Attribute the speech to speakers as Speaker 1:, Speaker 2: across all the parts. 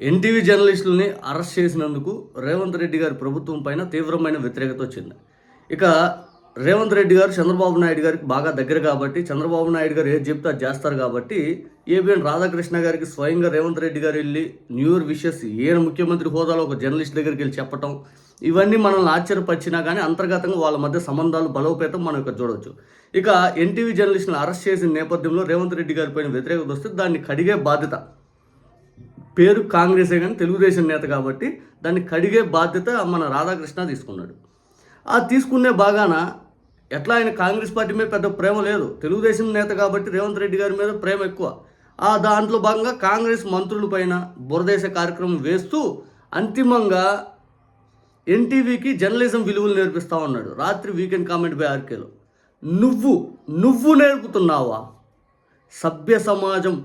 Speaker 1: NTV జర్నలిస్టులని arrest చేసినందుకు రేవంత్ రెడ్డి గారి ప్రభుత్వం పైన తీవ్రమైన వ్యతిరేకత వచ్చింది. ఇక రేవంత్ రెడ్డి గారు చంద్రబాబు నాయుడు గారికి బాగా దగ్గర కాబట్టి చంద్రబాబు నాయుడు గారు ఏది చెప్తే అది చేస్తారు కాబట్టి ఏబిఎన్ రాధాకృష్ణ గారికి స్వయంగా రేవంత్ రెడ్డి గారు వెళ్ళి న్యూ ఇయర్ విషెస్ ఈయన ముఖ్యమంత్రి హోదాలో ఒక జర్నలిస్ట్ దగ్గరికి వెళ్ళి చెప్పటం ఇవన్నీ మనల్ని ఆశ్చర్యపరిచినా కానీ అంతర్గతంగా వాళ్ళ మధ్య సంబంధాలు బలోపేతం మనం ఇక్కడ చూడవచ్చు ఇక ఎన్టీవీ జర్నలిస్టులను అరెస్ట్ చేసిన నేపథ్యంలో రేవంత్ రెడ్డి గారి పైన వ్యతిరేకత వస్తే దాన్ని కడిగే బాధ్యత పేరు కాంగ్రెసే కానీ తెలుగుదేశం నేత కాబట్టి దాన్ని కడిగే బాధ్యత మన రాధాకృష్ణ తీసుకున్నాడు. ఆ తీసుకునే బాగాన ఎట్లా ఆయన కాంగ్రెస్ పార్టీ మీద పెద్ద ప్రేమ లేదు. తెలుగుదేశం నేత కాబట్టి రేవంత్ రెడ్డి గారి మీద ప్రేమ ఎక్కువ. ఆ దాంట్లో భాగంగా కాంగ్రెస్ మంత్రుల పైన బురదేశ కార్యక్రమం వేస్తూ అంతిమంగా ఎన్టీవీకి జర్నలిజం విలువలు నేర్పిస్తా ఉన్నాడు. రాత్రి వీకెండ్ కామెంట్ బై ఆర్కేలో. నువ్వు నువ్వు నేర్పుతున్నావా? సభ్య సమాజం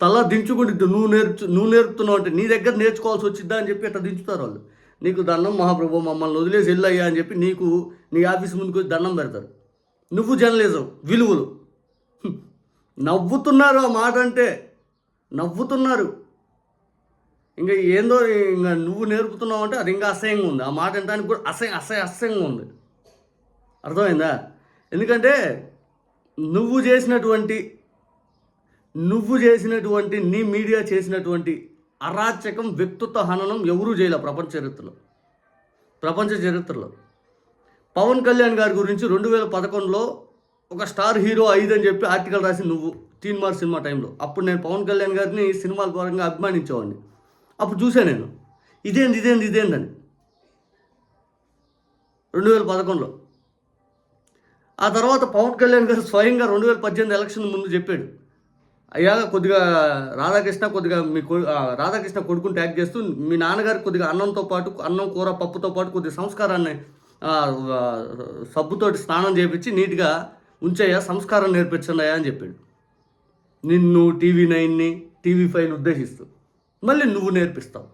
Speaker 1: తల దించుకుంటుంది నువ్వు నేర్చు నువ్వు నేర్పుతున్నావు అంటే నీ దగ్గర నేర్చుకోవాల్సి వచ్చిద్దా అని చెప్పి అట్లా దించుతారు వాళ్ళు. నీకు దండం మహాప్రభు మమ్మల్ని వదిలేసి వెళ్ళయ్యా అని చెప్పి నీకు నీ ఆఫీస్ ముందుకు వచ్చి దండం పెడతారు. నువ్వు జర్నలిజం విలువలు. నవ్వుతున్నారు ఆ మాట అంటే నవ్వుతున్నారు. ఇంకా ఏందో ఇంకా నువ్వు నేర్పుతున్నావు అంటే అది ఇంకా అసహ్యంగా ఉంది. ఆ మాట అంటానికి కూడా అసహ్య అసహ్య అసహ్యంగా ఉంది. అర్థమైందా? ఎందుకంటే నువ్వు చేసినటువంటి నువ్వు చేసినటువంటి నీ మీడియా చేసినటువంటి అరాచకం వ్యక్తిత్వ హననం ఎవరూ చేయలే ప్రపంచ చరిత్రలో. ప్రపంచ చరిత్రలో. పవన్ కళ్యాణ్ గారి గురించి రెండు వేల పదకొండులో ఒక స్టార్ హీరో ఐదు అని చెప్పి ఆర్టికల్ రాసి నువ్వు తీన్ మార్ సినిమా టైంలో. అప్పుడు నేను పవన్ కళ్యాణ్ గారిని సినిమాల పరంగా అభిమానించేవాడిని. అప్పుడు చూశాను నేను. ఇదేంది ఇదేంది ఇదేందని రెండు వేల పదకొండులో. ఆ తర్వాత పవన్ కళ్యాణ్ గారు స్వయంగా రెండు వేల పద్దెనిమిది ఎలక్షన్ ముందు చెప్పాడు. అయ్యా కొద్దిగా రాధాకృష్ణ కొద్దిగా మీ కొ రాధాకృష్ణ కొడుకుని ట్యాగ్ చేస్తూ మీ నాన్నగారు కొద్దిగా అన్నంతో పాటు అన్నం కూర పప్పుతో పాటు కొద్దిగా సంస్కారాన్ని సబ్బుతోటి స్నానం చేపించి నీట్గా ఉంచయ్యా సంస్కారం నేర్పించండి అయ్యా అని చెప్పాడు. నిన్ను టీవీ నైన్ని టీవీ ఫైవ్ని ఉద్దేశిస్తూ మళ్ళీ నువ్వు నేర్పిస్తావు.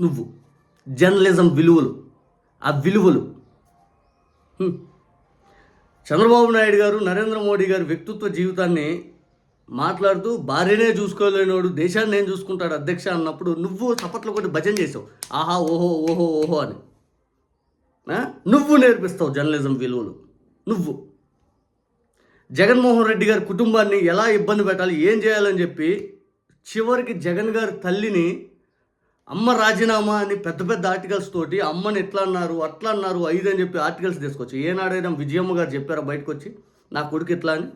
Speaker 1: నువ్వు. జర్నలిజం విలువలు. ఆ విలువలు. చంద్రబాబు నాయుడు గారు నరేంద్ర మోడీ గారి వ్యక్తిత్వ జీవితాన్ని మాట్లాడుతూ భార్యనే చూసుకోలేనోడు దేశాన్ని నేను చూసుకుంటాడు అధ్యక్ష అన్నప్పుడు నువ్వు చప్పట్లు కొట్టి భజన చేసావు. ఆహా ఓహో ఓహో ఓహో అని. నువ్వు నేర్పిస్తావు జర్నలిజం విలువలు. నువ్వు. జగన్మోహన్ రెడ్డి గారి కుటుంబాన్ని ఎలా ఇబ్బంది పెట్టాలి ఏం చేయాలని చెప్పి చివరికి జగన్ గారి తల్లిని అమ్మ రాజీనామా అని పెద్ద పెద్ద ఆర్టికల్స్ తోటి అమ్మని ఎట్లా అన్నారు అట్లా అన్నారు ఐదు అని చెప్పి ఆర్టికల్స్ తీసుకొచ్చి ఏనాడైనా విజయమ్మ గారు చెప్పారా బయటకు వచ్చి నా కొడుకు ఇట్లా అని?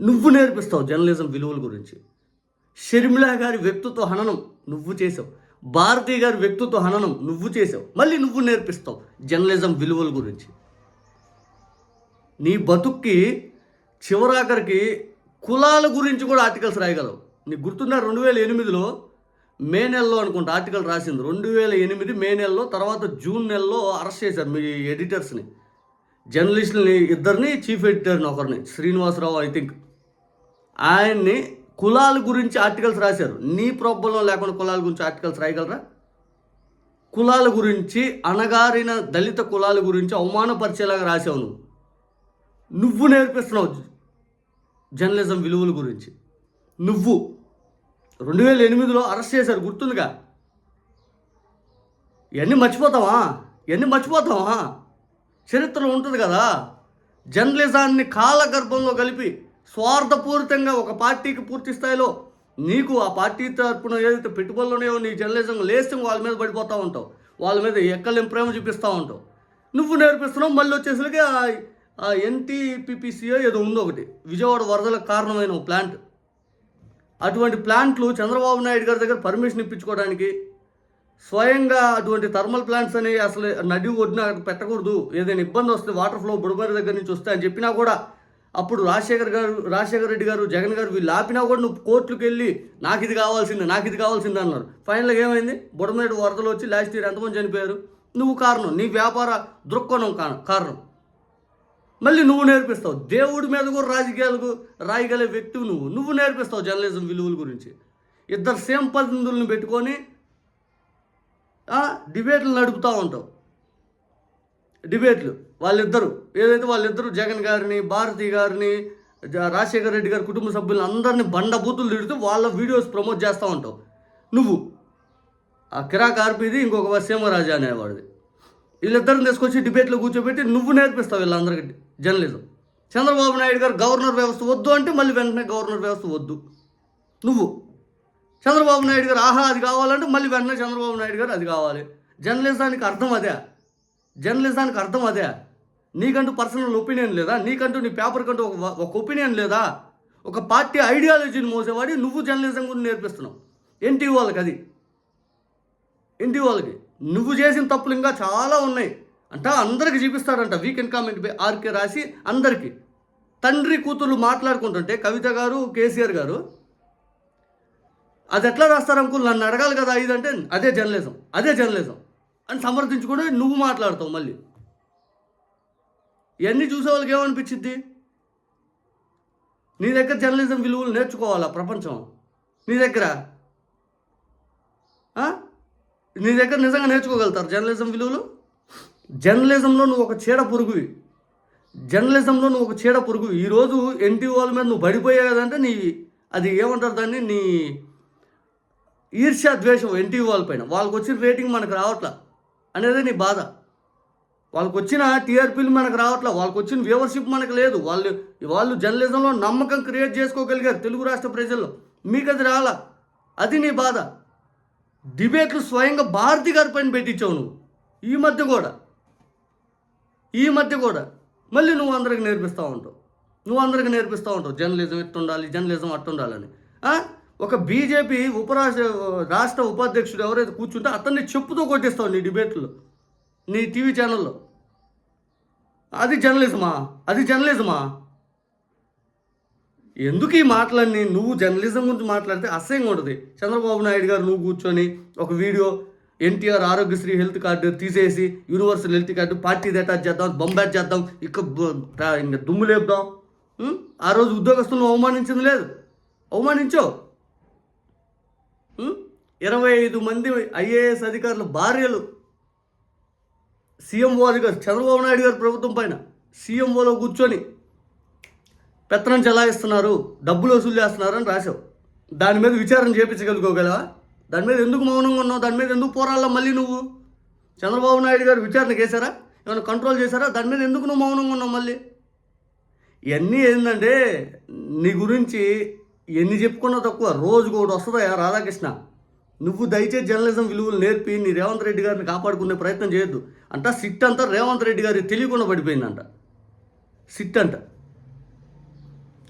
Speaker 1: నువ్వు నేర్పిస్తావు జర్నలిజం విలువల గురించి. షర్మిలా గారి వ్యక్తిత్వ హననం నువ్వు చేసావు. భారతి గారి వ్యక్తిత్వ హననం నువ్వు చేసావు. మళ్ళీ నువ్వు నేర్పిస్తావు జర్నలిజం విలువల గురించి. నీ బతుక్కి చివరాఖరికి కులాల గురించి కూడా ఆర్టికల్స్ రాయగలవు. నీకు గుర్తున్న రెండు వేల ఎనిమిదిలో మే నెలలో అనుకుంటా ఆర్టికల్ రాసింది. రెండు వేల ఎనిమిది మే నెలలో తర్వాత జూన్ నెలలో అరెస్ట్ చేశారు మీ ఎడిటర్స్ని. జర్నలిస్టులని ఇద్దరిని చీఫ్ ఎడిటర్ని ఒకరిని శ్రీనివాసరావు ఐ థింక్ ఆయన్ని కులాల గురించి ఆర్టికల్స్ రాశారు. నీ ప్రాబ్లం లేకుండా కులాల గురించి ఆర్టికల్స్ రాయగలరా? కులాల గురించి అణగారిన దళిత కులాల గురించి అవమానపరిచేలాగా రాసావు నువ్వు. నువ్వు నేర్పిస్తున్నావు జర్నలిజం విలువల గురించి. నువ్వు రెండు వేల ఎనిమిదిలో అరెస్ట్ చేశారు గుర్తుందిగా? ఇవన్నీ మర్చిపోతావా? ఇవన్నీ మర్చిపోతావా? చరిత్రలో ఉంటుంది కదా. జర్నలిజాన్ని కాలగర్భంలో కలిపి స్వార్థపూరితంగా ఒక పార్టీకి పూర్తి స్థాయిలో నీకు ఆ పార్టీ తరపున ఏదైతే పెట్టుబడులు ఉన్నాయో నీ జర్నలిజం లేస్తే వాళ్ళ మీద పడిపోతూ ఉంటావు. వాళ్ళ మీద ఎక్కలేం ప్రేమ చూపిస్తూ ఉంటావు. నువ్వు నేర్పిస్తున్నావు మళ్ళీ వచ్చేసరికి ఆ- ఎన్టీపీపీసీఓ ఏదో ఉంది ఒకటి. విజయవాడ వరదలకు కారణమైన ప్లాంట్. అటువంటి ప్లాంట్లు చంద్రబాబు నాయుడు గారి దగ్గర పర్మిషన్ ఇప్పించుకోవడానికి స్వయంగా అటువంటి థర్మల్ ప్లాంట్స్ అనేవి అసలు నది ఒడ్డున పెట్టకూడదు. ఏదైనా ఇబ్బంది వస్తే వాటర్ ఫ్లో బుడమరి దగ్గర నుంచి వస్తే అని చెప్పినా కూడా అప్పుడు రాజశేఖర్ గారు రాజశేఖర రెడ్డి గారు జగన్ గారు వీళ్ళు ఆపినా కూడా నువ్వు కోర్టులకు వెళ్ళి నాకు ఇది కావాల్సిందే నాకు ఇది కావాల్సిందే అన్నారు. ఫైనల్గా ఏమైంది? బుడమేడు వరదలు వచ్చి లాస్ట్ ఇయర్ ఎంతమంది చనిపోయారు? నువ్వు కారణం నీ వ్యాపార దృక్కోణం కారణం. మళ్ళీ నువ్వు నేర్పిస్తావు. దేవుడి మీద కూడా రాజకీయాలకు రాయగలే వ్యక్తివి నువ్వు. నువ్వు నేర్పిస్తావు జర్నలిజం విలువల గురించి. ఇద్దరు సేమ్ పందులను పెట్టుకొని డిబేట్లు నడుపుతూ ఉంటావు. డిబేట్లు వాళ్ళిద్దరు. ఏదైతే వాళ్ళిద్దరు జగన్ గారిని భారతి గారిని రాజశేఖర రెడ్డి గారి కుటుంబ సభ్యులను అందరినీ బండబూతులు తిడుతూ వాళ్ళ వీడియోస్ ప్రమోట్ చేస్తూ ఉంటావు. నువ్వు. ఆ కిరాక్ ఆర్పీది ఇంకొక వసీమరాజు అనేవాడిది. వీళ్ళిద్దరిని తీసుకొచ్చి డిబేట్లో కూర్చోబెట్టి నువ్వు నేర్పిస్తావు వీళ్ళందరికీ జర్నలిజం. చంద్రబాబు నాయుడు గారు గవర్నర్ వ్యవస్థ వద్దు అంటే మళ్ళీ వెంటనే గవర్నర్ వ్యవస్థ వద్దు. నువ్వు. చంద్రబాబు నాయుడు గారు ఆహా అది కావాలంటే మళ్ళీ వెంటనే చంద్రబాబు నాయుడు గారు అది కావాలి. జర్నలిజానికి అర్థం అదే. జర్నలిజానికి అర్థం అదే. నీకంటూ పర్సనల్ ఒపీనియన్ లేదా? నీకంటూ నీ పేపర్ కంటూ ఒక ఒక ఒపీనియన్ లేదా? ఒక పార్టీ ఐడియాలజీని మోసేవాడి నువ్వు జర్నలిజం గురించి నేర్పిస్తున్నావు. ఎన్టీ వాళ్ళకి అది. ఎన్టీ వాళ్ళకి. నువ్వు చేసిన తప్పులు ఇంకా చాలా ఉన్నాయి. అంట అందరికి చూపిస్తాడంట. వీకెండ్ కామెంట్ పై ఆర్కే రాసి అందరికీ. తండ్రి కూతుర్లు మాట్లాడుకుంటుంటే కవిత గారు కేసీఆర్ గారు అది ఎట్లా రాస్తారు అంకుల్ నన్ను అడగాలి కదా ఇదంటే అదే జర్నలిజం అదే జర్నలిజం అని సమర్థించుకుంటే నువ్వు మాట్లాడతావు మళ్ళీ. ఇవన్నీ చూసే వాళ్ళకి ఏమనిపించింది నీ దగ్గర జర్నలిజం విలువలు నేర్చుకోవాలా ప్రపంచం? నీ దగ్గర? నీ దగ్గర నిజంగా నేర్చుకోగలుగుతారు జర్నలిజం విలువలు? జర్నలిజంలో నువ్వు ఒక చీడ పురుగువి. జర్నలిజంలో నువ్వు ఒక చీడ పురుగు ఈరోజు ఎన్టీ వాళ్ళ మీద నువ్వు పడిపోయావు కదంటే నీ అది ఏమంటారు దాన్ని? నీ ఈర్ష్యా ద్వేషం ఎన్టీవీ వాళ్ళ పైన. వాళ్ళకి వచ్చిన రేటింగ్ మనకు రావట్లా అనేది నీ బాధ. వాళ్ళకి వచ్చిన టీఆర్పీలు మనకు రావట్లా. వాళ్ళకి వచ్చిన వ్యూవర్షిప్ మనకు లేదు. వాళ్ళు వాళ్ళు జర్నలిజంలో నమ్మకం క్రియేట్ చేసుకోగలిగారు తెలుగు రాష్ట్ర ప్రజల్లో. మీకు అది రాలా? అది నీ బాధ. డిబేట్లు స్వయంగా భారతి గారి పైన పెట్టించావు నువ్వు. ఈ మధ్య కూడా. ఈ మధ్య కూడా. మళ్ళీ నువ్వు అందరికి నేర్పిస్తూ ఉంటావు. నువ్వు అందరికి నేర్పిస్తూ ఉంటావు. జర్నలిజం ఎట్టుండాలి? జర్నలిజం అట్టుండాలని. ఉండాలని ఒక బీజేపీ ఉపరాష్ట్ర రాష్ట్ర ఉపాధ్యక్షుడు ఎవరైతే కూర్చుంటే అతన్ని చెప్పుతో కొట్టేస్తావు నీ డిబేట్లో నీ టీవీ ఛానల్లో. అది జర్నలిజమా? అది జర్నలిజమా? ఎందుకు ఈ మాటలన్నీ? నువ్వు జర్నలిజం గురించి మాట్లాడితే అసహ్యంగా ఉంటుంది. చంద్రబాబు నాయుడు గారు నువ్వు కూర్చొని ఒక video NTR Aarogyasri health card తీసేసి universal health card party attach చేద్దాం బొంబాట్ చేద్దాం ఇక ఇంకా దుమ్ము లేపుదాం. ఆ రోజు ఉద్యోగస్తులను అవమానించింది లేదు. అవమానించో ఇరవై ఐదు మంది ఐఏఎస్ అధికారుల భార్యలు. సీఎంఓ గారు చంద్రబాబు నాయుడు గారు ప్రభుత్వం పైన సీఎంఓలో కూర్చొని పెత్తనం చెలాయిస్తున్నారు డబ్బులు వసూలు చేస్తున్నారు అని రాశావు. దాని మీద విచారణ చేయించగలుగుకోగలవా దాని మీద ఎందుకు మౌనంగా ఉన్నావు? దాని మీద ఎందుకు పోరాడాలా మళ్ళీ నువ్వు? చంద్రబాబు నాయుడు గారు విచారణ చేశారా? ఏమైనా కంట్రోల్ చేశారా? దాని మీద ఎందుకు నువ్వు మౌనంగా ఉన్నావు మళ్ళీ? ఇవన్నీ ఏంటంటే నీ గురించి ఎన్ని చెప్పుకున్నా తక్కువ రోజుకు ఒకటి వస్తుందా రాధాకృష్ణ. నువ్వు దయచేసి జర్నలిజం విలువలు నేర్పి నీ రేవంత్ రెడ్డి గారిని కాపాడుకునే ప్రయత్నం చేయొద్దు అంట. సిట్ అంతా రేవంత్ రెడ్డి గారి తెలియకుండా పడిపోయిందంట. సిట్ అంట.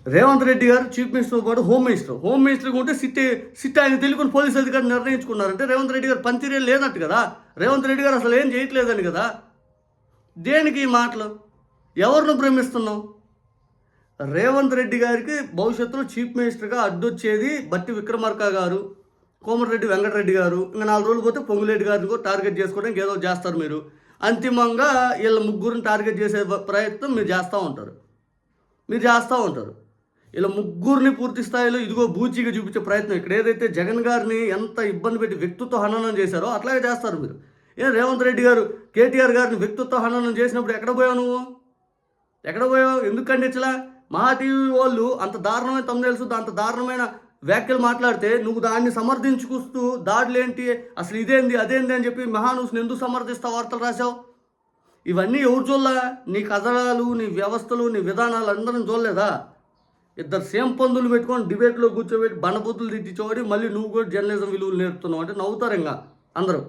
Speaker 1: రేవంత్ రెడ్డి గారు చీఫ్ మినిస్టర్తో పాటు హోమ్ మినిస్టర్. హోమ్ మినిస్టర్గా ఉంటే సిట్ సిట్ ఆయన తెలుగుని పోలీస్ అధికారులు నిర్ణయించుకున్నారంటే రేవంత్ రెడ్డి గారు పనితీరే లేనట్టు కదా. రేవంత్ రెడ్డి గారు అసలు ఏం చేయట్లేదని కదా. దేనికి ఈ మాటలు? ఎవరిని భ్రమిస్తున్నావు? రేవంత్ రెడ్డి గారికి భవిష్యత్తులో చీఫ్ మినిస్టర్గా అడ్డొచ్చేది బట్టి విక్రమార్క గారు. కోమటిరెడ్డి వెంకటరెడ్డి గారు ఇంకా నాలుగు రోజులు పోతే పొంగులేటి గారిని కూడా టార్గెట్ చేసుకోవడానికి ఏదో చేస్తారు మీరు. అంతిమంగా వీళ్ళ ముగ్గురిని టార్గెట్ చేసే ప్రయత్నం మీరు చేస్తూ ఉంటారు. మీరు చేస్తూ ఉంటారు. ఇలా ముగ్గురిని పూర్తి స్థాయిలో ఇదిగో బూచిగా చూపించే ప్రయత్నం ఇక్కడ ఏదైతే జగన్ గారిని ఎంత ఇబ్బంది పెట్టి వ్యక్తిత్వ హననం చేశారో అట్లాగే చేస్తారు మీరు. ఏ రేవంత్ రెడ్డి గారు కేటీఆర్ గారిని వ్యక్తిత్వ హననం చేసినప్పుడు ఎక్కడ పోయావు నువ్వు? ఎక్కడ పోయావు? ఎందుకు ఖండించలా? మహా టీవీ వాళ్ళు అంత దారుణమైన తమ్ముళ్ళు అంత దారుణమైన వ్యాఖ్యలు మాట్లాడితే నువ్వు దాన్ని సమర్థించుకుస్తూ దాడులేంటి? అసలు ఇదేంది అదేంది? అని చెప్పి మహాన్యూస్ని ఎందుకు సమర్థిస్తావు వార్తలు రాశావు. ఇవన్నీ ఎవరు చూడలే? నీ కథనాలు నీ వ్యవస్థలు నీ విధానాలు అందరం చూడలేదా? ఇద్దరు సేమ్ పందులు పెట్టుకొని డిబేట్లో కూర్చోబెట్టి బండబూతులు తిట్టించేవాడి మళ్ళీ నువ్వు కూడా జర్నలిజం విలువలు నేర్పుతున్నావు అంటే నవ్వుతారు ఇంకా అందరూ.